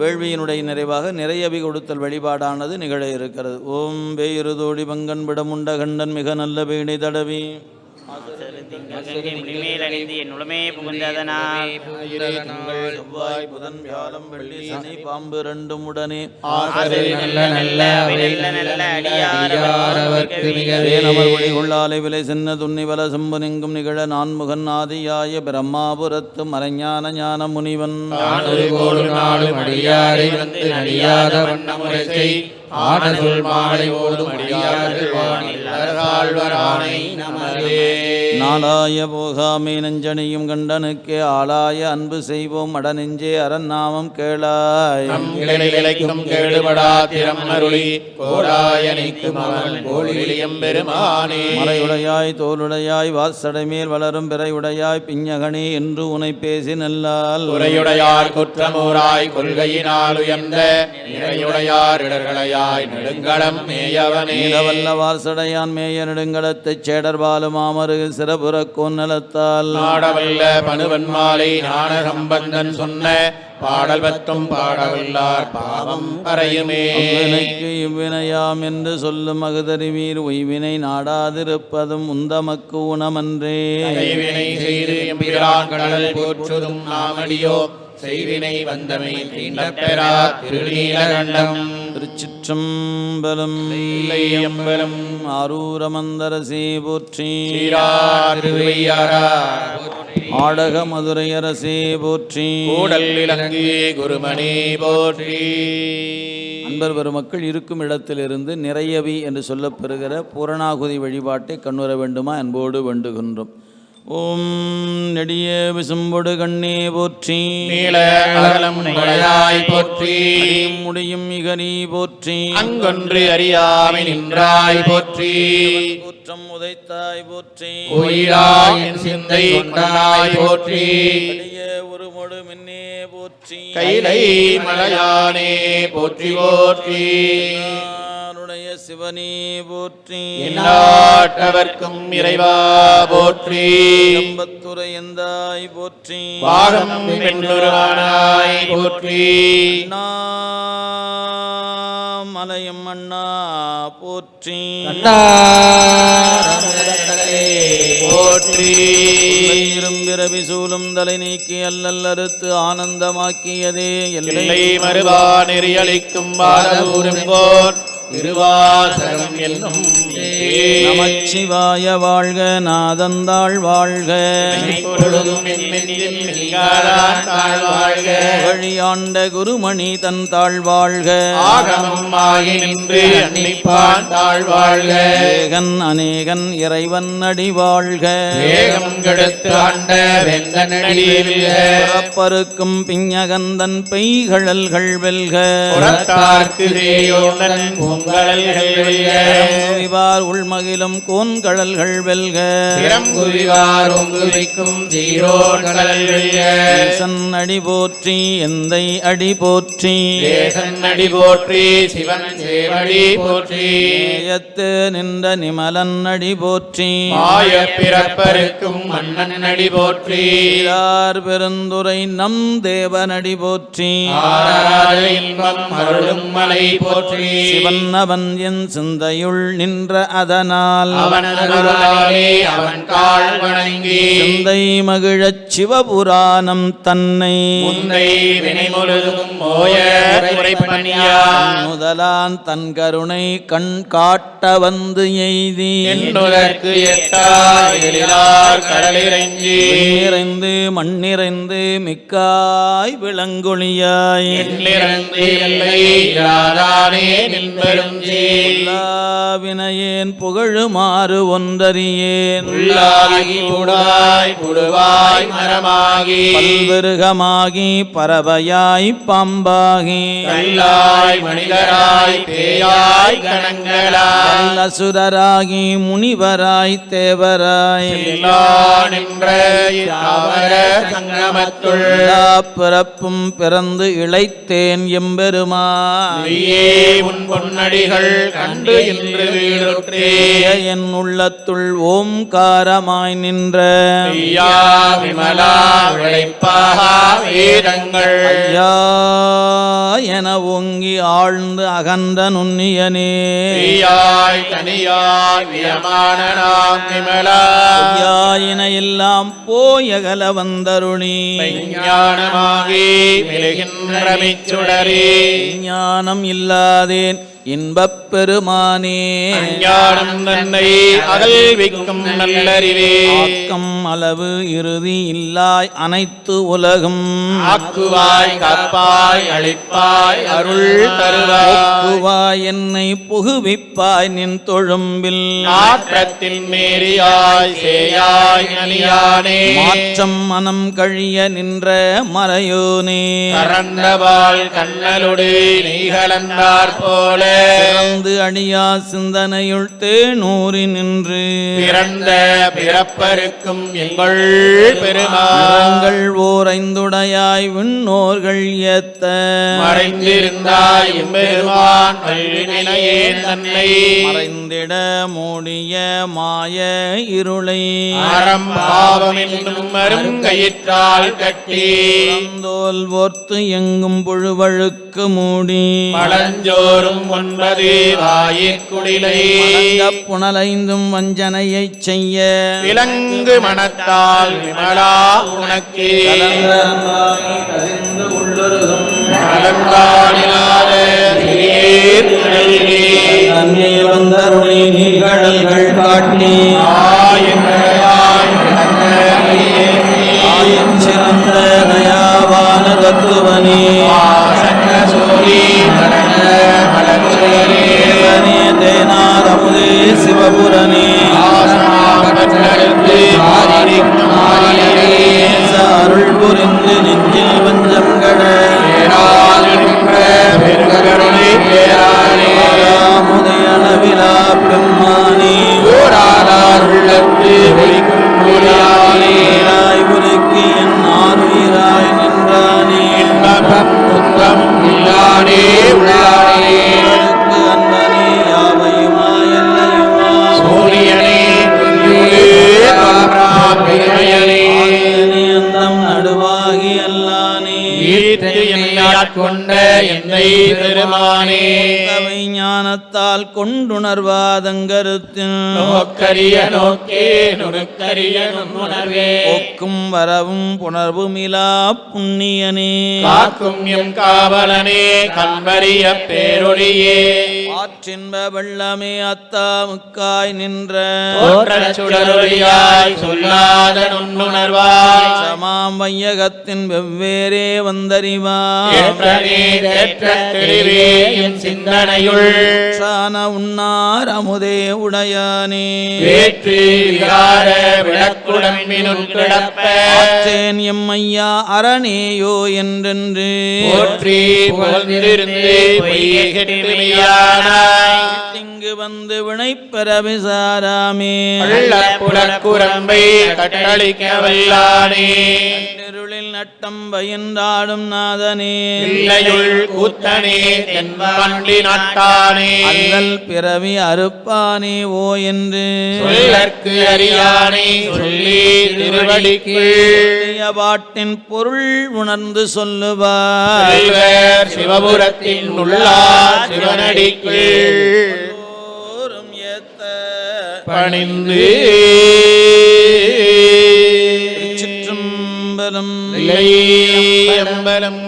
வேள்வியினுடைய நிறைவாக நிறையவி கொடுத்தல் வழிபாடானது நிகழ இருக்கிறது. ஓம் வேயிருதோடி பங்கன் விடமுண்ட கண்டன் மிக நல்ல வீணை தடவி. கங்கை முடிமேலணிந்து என் உளமே புகுந்ததனால். செவ்வாய் புதன் வியாழம் வெள்ளி சனி பாம்பு ரெண்டும் உடனே. நல்ல அடியாரவர்க்கு விலை சென்ன துண்ணி வல செம்பு நெங்கும் நிகழ நான்முகன் ஆதியாய பிரம்மாபுரத்து மறைஞான ஞான முனிவன் அடியாரை வந்து நடியாத வண்ணமுறை செய். ஆனதுள் மாலை ஓடும் அடியார்கள் வானில் நமதே. நாளாய போகாமை நெஞ்சனையும் கண்டனுக்கே ஆளாய அன்பு செய்வோம். அடநெஞ்சே அரண்நாமம் கேளாய். நம் இளைக்கும் கேடுபடா திறம் அருளி கோடாயனைக்கும் அவன் கோழிலியம் பெருமானே. மறையுடையாய் தோளுடையாய் வாசடைமேல் வளரும் பிறையுடையாய் பிஞ்சகனே என்று உனை பேசி நல்லால். உரையுடையார் குற்றமூராய் கொள்கையினால் உயர்ந்த நிறையுடையார் இடர்களையாய் நெடுங்களம் மேயவனே. நீடவல்ல வாசடையான் மேய நெடுங்கலத்தைச் சேடர் பாலும் மாமருகு கோன்னலத்தால் நாடவல்ல பணுவன் மாலை ஞான சம்பந்தன் சொன்ன பாடல் பத்தும் பாடவல்லார் பாவம் பறையுமே. இவ்வினையாம் என்று சொல்லும் அகுதறிவீர் உய்வினை நாடாதிருப்பதும் உந்தமக்கு கைவினை செய்து எம்பிரான் கடல் போற்றுதும் நாமடியோ செய்வினை வந்தமை தீண்டப் பெறா திருநீலகண்டம். திருச்சிற்றம்பலம் எம்பலம் ஆரூரமந்தரசே போற்றி திருவையாரா ஆடக மதுரையரசே போற்றி கூடல் இலங்கு குருமணி போற்றி. அன்பர் பெருமக்கள் இருக்கும் இடத்திலிருந்து நிறையவி என்று சொல்லப்பெறுகிற பூரணாகுதி வழிபாட்டை கண்ணுற வேண்டுமா? அன்போடு வேண்டுகின்றோம். ஓம் நெடிய விசும்பொடு கண்ணே போற்றி. நீல அகலம் உடையாய் போற்றி. முடியும் இகனி போற்றி. அங்கொன்று அறியாமை நின்றாய் போற்றி. குற்றம் உதைத்தாய் போற்றி. கோயிலாய் சிந்தை கொண்டாய் போற்றி. அடிய உருமொடு மின்னே போற்றி. கைலை மலையானே போற்றி போற்றி. நானுடைய சிவனே போற்றி. எல்லாட்டவர்க்கும் இறைவா போற்றி. கம்பத்துரை எந்தாய் போற்றி. பாகம் பெண்ணுருவானாய் போற்றி. மலையம் அண்ணா போற்றி. போற்றி. இரும்பிறவி சூலும் தலை நீக்கி அல்லல் அறுத்து ஆனந்தமாக்கியதே. எல்லை மறுவா நெறியளிக்கும் பாரதூரும் போர். திருவாசகம் என்னும் நமச்சிவாய வாழ்க நாதந்தாள் வாழ்க. வழியாண்ட குருமணி தன் தாழ்வாழ்க ஏகன் அநேகன் இறைவன் அடி வாழ்க. புறப்பருக்கும் பிஞகந்தன் பெய்கழல்கள் வெல்க. புறத்தார்க்கு தேயோனன் பூங்கடல்கள் வெல்க. விவார் உள்மகிலும் கோன்கழல்கள் வெல்க. சிரம் குவிவார் ஒங்குவிக்கும் சீரோர் கடல் வெல்க. ஈசன் அடி போற்றி எந்தை அடி போற்றி. அடி போற்றி சிவன் சேவடி போற்றி. நேயத்து நின்ற நிமலன் அடி போற்றி. மாய பிறப்பருக்கும் மன்னன் அடி போற்றி. ஈரார் பெருந்துரை நம் தேவனடி போற்றி. இன்பம் அருளும் மலை போற்றி. சிவன் அவன் என் சிந்தையுள் நின்ற அதனால் அவன் கால் வணங்கி சிந்தை மகிழச் சிவபுராணம் தன்னை முதலான் தன் கருணை கண் காட்ட வந்து எய்தி நிறைந்து மண்ணிறைந்து மிக்காய் விளங்கொழியாய் எண்ணிறந்து நின்பெரும் வினையேன் புகழுமாறு ஒன்றறியேன். உள்ளாகி புடாய் புடுவாய் மரமாகி. பல்வருகமாகி பறவையாய் பாம்பாகி. கல்லாய் மனிதராய் பேயாய் கணங்களாய். அசுரராகி முனிவராய் தேவராய். நின்ற சங்கமத்துள். பிறப்பும் பிறந்து இளைத்தேன் எம்பெருமான். நீயே உன் பொன்னடிகள் கண்டு இன்று வீடுற்றே. என் உள்ளத்துள் ஓம்காரமாய் நின்ற. ஐயா விமலா விளைப்பாகா வேதங்கள் ஐயா என ஓங்கி ஆழ்ந்து அகன்ற நுண்ணியனே. வியமான நாம் விமலா. எல்லாம் போயகல வந்தருணி ஞானமாகி மிச்சுடரே. ஞானம் இல்லாதேன். இன்பப் பெருமானே. ஞானம் தன்னை அகல்விக்கும் நல்லறிவே. ஆக்கம் அளவு இறுதி இல்லாய் அனைத்து உலகும். ஆக்குவாய் காப்பாய் அளிப்பாய் அருள் தருவாய். என்னை புகுவிப்பாய் நின் தொழும்பில். ஆற்றத்தில் மேரியாய் சேயாய் நலியானே. மாற்றம் மனம் கழிய நின்ற மறையோனே. கரந்தவாள் கண்ணலொடு நீ கலந்தார் போல. பிறந்து அழியா சிந்தனையுள் தேனூறி நின்று பிறந்த பிறப்பருக்கும் எங்கள் பெருமாள் மரங்கள் ஓரைந்துடையாய் விண்ணோர்கள் ஏத்த மறைந்திருந்தாய் எம்பெருமான் வல்வினையே தன்னை மறைந்திட மூடிய மாய இருளை அறம் பாவம் என்னும் மருங்கயிற்றால் கட்டி தோல் ஓர்த்து எங்கும் புழுவழுக்கு மூடி மலஞ்சோறும் ஒன்பது வாயிற்குடிலை புனலைந்தும் வஞ்சனையைச் செய்ய. விலங்கு மனத்தால் விமலா உனக்கு. கலந்தாடினாத சிறியேர் கடலிலே தன்மையில் வந்தருளி நீர்கடல்கள் காட்டி ஆயச் சிறந்த தயாவான தத்துவனே. சங்க சோழி. தேனார் அமுதே நேச அருள் புரிந்து நெஞ்சில் வஞ்சம் கட. ஆட்கொண்ட என்னை பெருமானே. ஞானத்தால் கொண்டுணர்வாதங்கருத்தில் நோக்கரிய நோக்கே நுணுக்கரிய நுண்ணுணர்வே. போக்கும் வரவும் புணர்வுமிலா புண்ணியனே. காக்கும் எம் காவலனே கண்பரிய பேரொழியே. ஆற்றின்ப வெள்ளமே அத்தாமுக்காய் நின்ற. தோற்றச் சுடரொளியாய் சொல்லாத நுண்ணுணர்வாய் சமாம் வையகத்தின் வெவ்வேறே என் சிந்தனையுள். சான உன்னார் அமுதே உடையானே. வேற்று எம்மையா அரணேயோ என்றென்று. போற்றி புகழ்ந்திருந்து பொய்யெட்டுமையானாய் இங்கு வந்து வினைப்பெற விசாராமே புலக்குரம்பை கட்டளிக்க வல்லானே. நட்டம் பயந்தாடும் நாதனே. இல்லையுள் கூத்தனே தென்பாண்டி நாட்டானே. அல்லல் பிறவி அறுப்பானே ஓ என்று. சொல்லற்கு அறியானே சொல்லி திருவடிக்கு. பாட்டின் பொருள் உணர்ந்து சொல்லுவார். சிவபுரத்தின் உள்ளார் சிவனடிக்கு. பணிந்து. ലൈ അമ്പലം.